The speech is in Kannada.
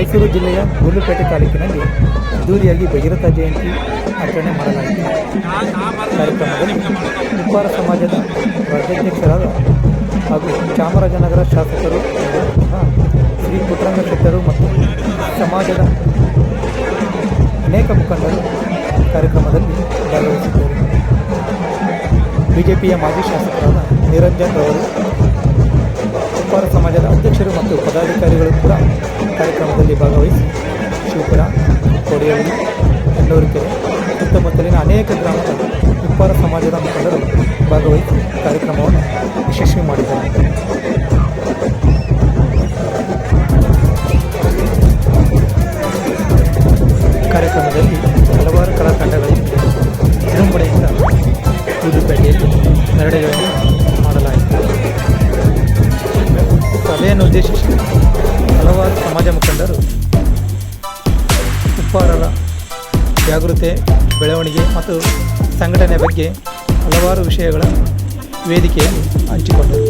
ಮೈಸೂರು ಜಿಲ್ಲೆಯ ಗುಂಡ್ಲುಪೇಟೆ ತಾಲೂಕಿನಲ್ಲಿ ಅದ್ದೂರಿಯಾಗಿ ಭಗೀರಥ ಜಯಂತಿ ಆಚರಣೆ ಮಾಡಲಾಗಿದೆ. ಕಾರ್ಯಕ್ರಮದಲ್ಲಿ ಉಪ್ಪಾರ ಸಮಾಜದ ರಾಜ್ಯಾಧ್ಯಕ್ಷರಾದ ಹಾಗೂ ಚಾಮರಾಜನಗರ ಶಾಸಕರು ಶ್ರೀ ಪುಟ್ಟರಂಗ ಶೆಟ್ಟರು ಮತ್ತು ಸಮಾಜದ ಅನೇಕ ಮುಖಂಡರು ಕಾರ್ಯಕ್ರಮದಲ್ಲಿ ಭಾಗವಹಿಸಿದ್ದರು. ಬಿಜೆಪಿಯ ಮಾಜಿ ಶಾಸಕರಾದ ನಿರಂಜನ್ ಅವರು ಉಪ್ಪಾರ ಸಮಾಜದ ಅಧ್ಯಕ್ಷರು ಮತ್ತು ಪದಾಧಿಕಾರಿಗಳು ಕೂಡ ಕಾರ್ಯಕ್ರಮದಲ್ಲಿ ಭಾಗವಹಿಸಿ. ಶಿವಪುರ, ಕೋಡಿಹಳ್ಳಿ ಕೆರೆ, ಸುತ್ತಮುತ್ತಲಿನ ಅನೇಕ ಗ್ರಾಮಗಳ ಉಪ್ಪಾರ ಸಮಾಜದ ಮುಖಂಡರು ಭಾಗವಹಿಸಿ ಕಾರ್ಯಕ್ರಮವನ್ನು ಯಶಸ್ವಿ ಮಾಡಿದ್ದಾರೆ. ಕಾರ್ಯಕ್ರಮದಲ್ಲಿ ಹಲವಾರು ಕಲಾ ತಂಡಗಳಿಂದ ವಿಜೃಂಭಣೆಯಿಂದ ಗುಂಡ್ಲುಪೇಟೆಯಲ್ಲಿ ಮೆರವಣಿಗೆಯನ್ನು ಮಾಡಲಾಯಿತು. ಸಭೆಯನ್ನು ಉದ್ದೇಶಿಸಿ ಹಲವಾರು ಸಮಾಜ ಮುಖಂಡರು ಉಪ್ಪಾರರ ಜಾಗೃತೆ ಬೆಳವಣಿಗೆ ಮತ್ತು ಸಂಘಟನೆ ಬಗ್ಗೆ ಹಲವಾರು ವಿಷಯಗಳ ವೇದಿಕೆಯನ್ನು ಹಂಚಿಕೊಂಡರು.